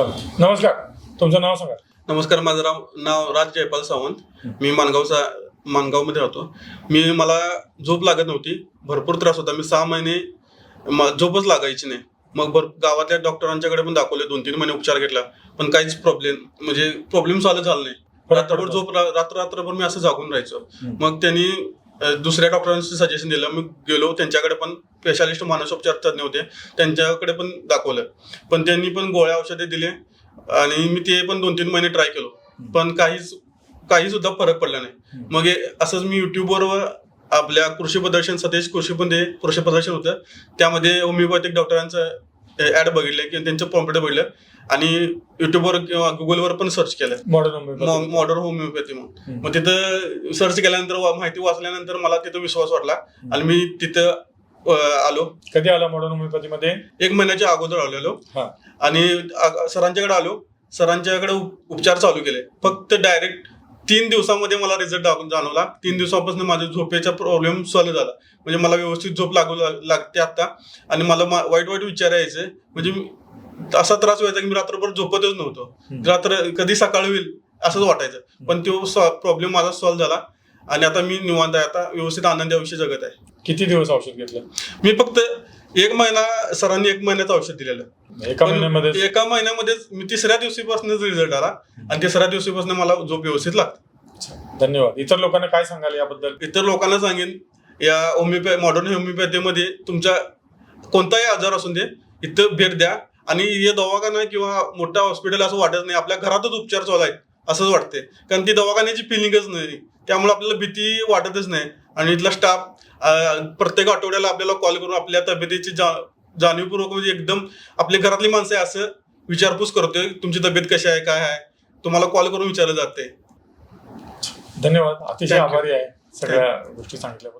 नमस्कार. तुमचं नाव सांगा. नमस्कार माझं राव नाव राज जयपाल सावंत. मी माणगावचा माणगावमध्ये राहतो. मी मला झोप लागत नव्हती. भरपूर त्रास होता. मी सहा महिने झोपच लागायची नाही. मग भर गावातल्या डॉक्टरांच्याकडे पण दाखवले. दोन तीन महिने उपचार घेतला. पण काहीच प्रॉब्लेम म्हणजे प्रॉब्लेम सॉल्व्ह झाला नाही. रात्रभर झोप रात्र रात्रभर मी असं जागून राहायचो. मग त्यांनी दुसऱ्या डॉक्टरांचं सजेशन दिलं. मी गेलो त्यांच्याकडे पण स्पेशालिस्ट मानसोपचार तज्ञ होते. त्यांच्याकडे पण दाखवलं. पण त्यांनी पण गोळ्या औषधे दिले आणि मी ते पण दोन तीन महिने ट्राय केलो. पण काहीच काही सुद्धा फरक पडला नाही. मग असंच मी युट्यूबवर आपल्या कृषी प्रदर्शन सतेज कृषी मध्ये कृषी प्रदर्शन होतं. त्यामध्ये होमिओपॅथिक डॉक्टरांचं ऍड बघितले किंवा त्यांचं कॉम्प्युटर बघितलं आणि युट्यूबवर किंवा गुगलवर पण सर्च केलं. मॉडर्न मॉडर्न होमिओपॅथी म्हणून. मग तिथं सर्च केल्यानंतर वा- माहिती वाचल्यानंतर मला तिथं विश्वास वाटला आणि मी तिथं अं, आलो. कधी आला मॉडर्न होमिओपॅथीमध्ये एक महिन्याच्या अगोदर आलेलो. हा. आणि सरांच्याकडे आलो. सरांच्याकडे उप- उपचार चालू केले. फक्त डायरेक्ट तीन दिवसामध्ये मला रिझल्ट जाणवला. तीन दिवसापासून माझ्या झोपेचा प्रॉब्लेम सॉल्व्ह झाला. म्हणजे मला व्यवस्थित झोप लागू लाग- लागते आता. आणि मला वाईट वाईट विचार यायचे. म्हणजे असा त्रास व्हायचा की मी रात्रभर झोपतच नव्हतो. रात्र कधी सकाळ होईल असंच वाटायचं. पण तो प्रॉब्लेम माझा सॉल्व्ह झाला. आणि आता मी निवांत आहे. आता व्यवस्थित आनंदी आयुष्य जगत आहे. किती दिवस औषध घेतलं? मी फक्त एक महिना सरांनी एक महिन्याचं औषध दिलेलं. एका महिन्यामध्ये एका महिन्यामध्येच मी तिसऱ्या दिवशीपासूनच रिझल्ट आला आणि तिसऱ्या दिवशीपासून मला झोप व्यवस्थित लागते. धन्यवाद. इतर लोकांना काय सांगाल याबद्दल? इतर लोकांना सांगेन या होमिओपॅ मॉडर्न होमिओपॅथीमध्ये तुमच्या कोणताही आजार असून दे इथं भेट द्या. आणि हे दवाखाना किंवा मोठा हॉस्पिटल असं वाटत नाही. आपल्या घरातच उपचार चालू आहेत. असंच वाटते कारण ती दवाखान्याची फिलिंगच नाही. त्यामुळे आपल्याला भीती वाटतच नाही. आणि इथला स्टाफ प्रत्येक आठवड्याला आपल्याला कॉल करून आपल्या तब्येतीची जा जाणीवपूर्वक म्हणजे एकदम आपल्या घरातली माणसं आहे असं विचारपूस करतोय. तुमची तब्येत कशी आहे? काय आहे? तुम्हाला कॉल करून विचारलं जाते धन्यवाद. अतिशय. आभारी आहे सगळ्या गोष्टी सांगितल्याबद्दल.